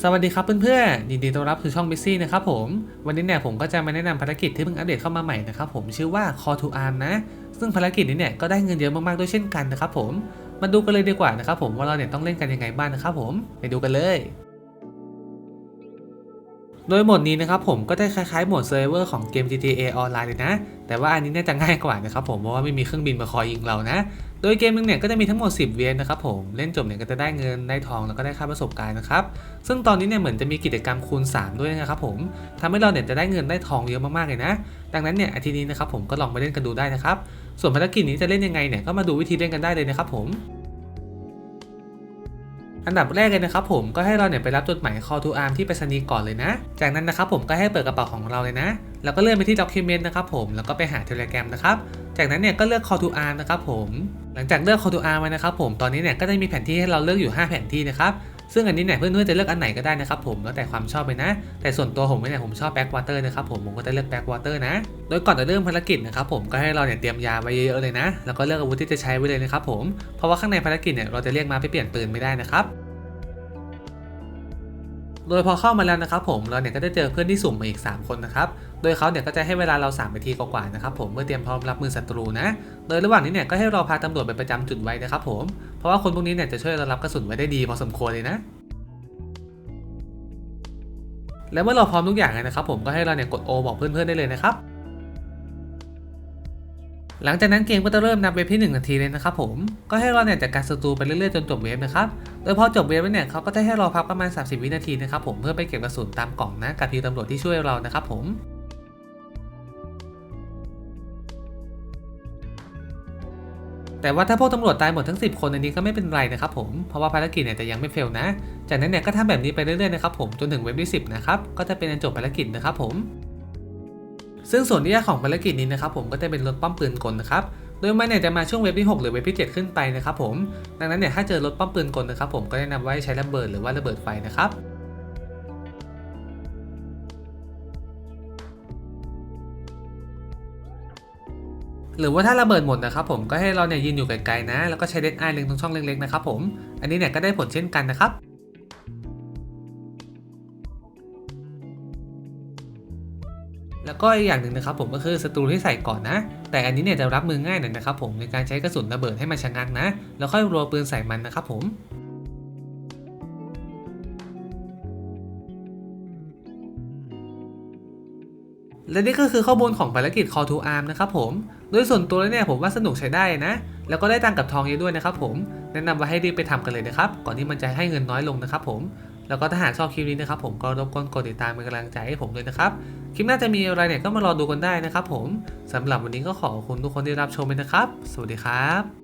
สวัสดีครับเพื่อนๆ ยินดีต้อนรับสู่ช่อง b ิซี่นะครับผม วันนี้เนี่ยผมก็จะมาแนะนำภารกิจที่เพิ่งอัปเดตเข้ามาใหม่นะครับผมชื่อว่า Call to Arm นะ ซึ่งภารกิจนี้เนี่ยก็ได้เงินเยอะมากๆด้วยเช่นกันนะครับผม มาดูกันเลยดีกว่านะครับผมว่าเราเนี่ยต้องเล่นกันยังไงบ้างนะครับผม ไปดูกันเลย โดยโหมดนี้นะครับผมก็ได้คล้ายๆโหมดเซิร์ฟเวอร์ของเกม GTA Online เลยนะ แต่ว่าอันนี้เนี่ยจะง่ายกว่านะครับผมเพราะว่าไม่มีเครื่องบินมาคอยยิงเรานะ โดยเกมนึงเนี่ยก็จะมีทั้งหมด 10 เวียนนะครับผม เล่นจบเนี่ยก็จะได้เงินได้ทองแล้วก็ได้ค่าประสบการณ์นะครับ ซึ่งตอนนี้เนี่ยเหมือนจะมีกิจกรรมคูณ 3 ด้วยนะครับผมทำให้เราเนี่ยจะได้เงินได้ทองเยอะมากๆเลยนะ ดังนั้นเนี่ยอาทิตย์นี้นะครับผมก็ลองไปเล่นกันดูได้นะครับ ส่วนภารกิจนี้จะเล่นยังไงเนี่ยก็มาดูวิธีเล่นกันได้เลยนะครับผมอันดับแรกเลยนะครับผมก็ให้เราเนี่ยไปรับจดหมาย call to arm ที่ไปรษณีย์ก่อนเลยนะ จากนั้นนะครับผมก็ให้เปิดกระเป๋าของเราเลยนะ แล้วก็เลื่อนไปที่ document นะครับผม แล้วก็ไปหา telegram นะครับ จากนั้นเนี่ยก็เลือก call to arm นะครับผม หลังจากเลือก call to arm มานะครับผม ตอนนี้เนี่ยก็จะมีแผนที่ให้เราเลือกอยู่ 5 แผนที่นะครับ ซึ่งอันนี้เนี่ยเพื่อนๆจะเลือกอันไหนก็ได้นะครับผม แล้วแต่ความชอบเลยนะ แต่ส่วนตัวผมเนี่ยผมชอบ backwater นะครับผม ผมก็จะเลือก backwater นะ โดยก่อนจะเริ่มภารกิจนะครับผม ก็ให้เราเนี่ยเตรียมยาไว้เยอะๆเลยนะ แล้วก็เลือกอาวุธที่จะใช้ไว้เลยนะครับผม เพราะว่าข้างในภารกิจเนี่ยเราจะเรียกมาไปเปลี่ยนปืนไม่ได้นะครับโดยพอเข้ามาแล้วนะครับผมเราเนี่ยก็จะเจอเพื่อนที่สุ่มมาอีก 3 คนนะครับ โดยเขาเนี่ยก็จะให้เวลาเรา3นาทีกว่าๆนะครับผมเพื่อเตรียมพร้อมรับมือศัตรูนะ โดยระหว่างนี้เนี่ยก็ให้เราพาตำรวจไปประจำจุดไว้นะครับผมเพราะว่าคนพวกนี้เนี่ยจะช่วยเรารับกระสุนไว้ได้ดีพอสมควรเลยนะและเมื่อเราพร้อมทุกอย่างแล้วนะครับผมก็ให้เราเนี่ยกด O บอกเพื่อนๆได้เลยนะครับหลังจากนั้นเกมก็จะเริ่มนับเวฟที่1นาทีเลยนะครับผมก็ให้เราเนี่ยจัดการศัตรูไปเรื่อยๆจนจบเวฟนะครับโดยพอจบเวฟแล้วเนี่ยเขาก็จะให้เราพักประมาณ 30 วินาทีนะครับผมเพื่อไปเก็บกระสุนตามกล่องนะกับทีมตำรวจที่ช่วยเรานะครับผม แต่ว่าถ้าพวกตำรวจตายหมดทั้ง 10 คนอันนี้ก็ไม่เป็นไรนะครับผม เพราะว่าภารกิจเนี่ยจะยังไม่เฟลนะ จากนั้นเนี่ยก็ทำแบบนี้ไปเรื่อยๆนะครับผมจนถึงเว็บที่ 10 นะครับ ก็จะเป็นอันจบภารกิจนะครับผม ซึ่งส่วนที่ยากของภารกิจนี้นะครับผมก็จะเป็นรถป้อมปืนกลนะครับโดยมันเนี่ยจะมาช่วงเว็บที่ 6 หรือเว็บที่ 7 ขึ้นไปนะครับผม ดังนั้นเนี่ยถ้าเจอรถป้อมปืนกลนะครับผมก็แนะนำว่าให้ใช้ระเบิดหรือว่าระเบิดไฟนะครับ หรือว่าถ้าระเบิดหมดนะครับผมก็ให้เราเนี่ยยืนอยู่ไกลๆนะ แล้วก็ใช้เดดไอเล็งตรงช่องเล็กๆนะครับผมอันนี้เนี่ยก็ได้ผลเช่นกันนะครับแล้วก็อีกอย่างหนึ่งนะครับผมก็คือศัตรูที่ใส่ก่อนนะ แต่อันนี้เนี่ยจะรับมือง่ายหน่อยนะครับผมในการใช้กระสุนระเบิดให้มันชะงักนะ แล้วค่อยรัวปืนใส่มันนะครับผม และนี่ก็คือข้อมูลของภารกิจ Call to Arm นะครับผม โดยส่วนตัวแล้วเนี่ยผมว่าสนุกใช้ได้นะ แล้วก็ได้ตังกับทองเยอะด้วยนะครับผม แนะนำว่าให้รีบไปทำกันเลยนะครับ ก่อนที่มันจะให้เงินน้อยลงนะครับผม แล้วก็ถ้าหากชอบคลิปนี้นะครับผมก็รบกวนกดติดตามเป็นกำลังใจให้ผมด้วยนะครับ คลิปหน้าจะมีอะไรเนี่ยก็มารอดูกันได้นะครับผมสำหรับวันนี้ก็ขอบคุณทุกคนที่รับชมไปนะครับ สวัสดีครับ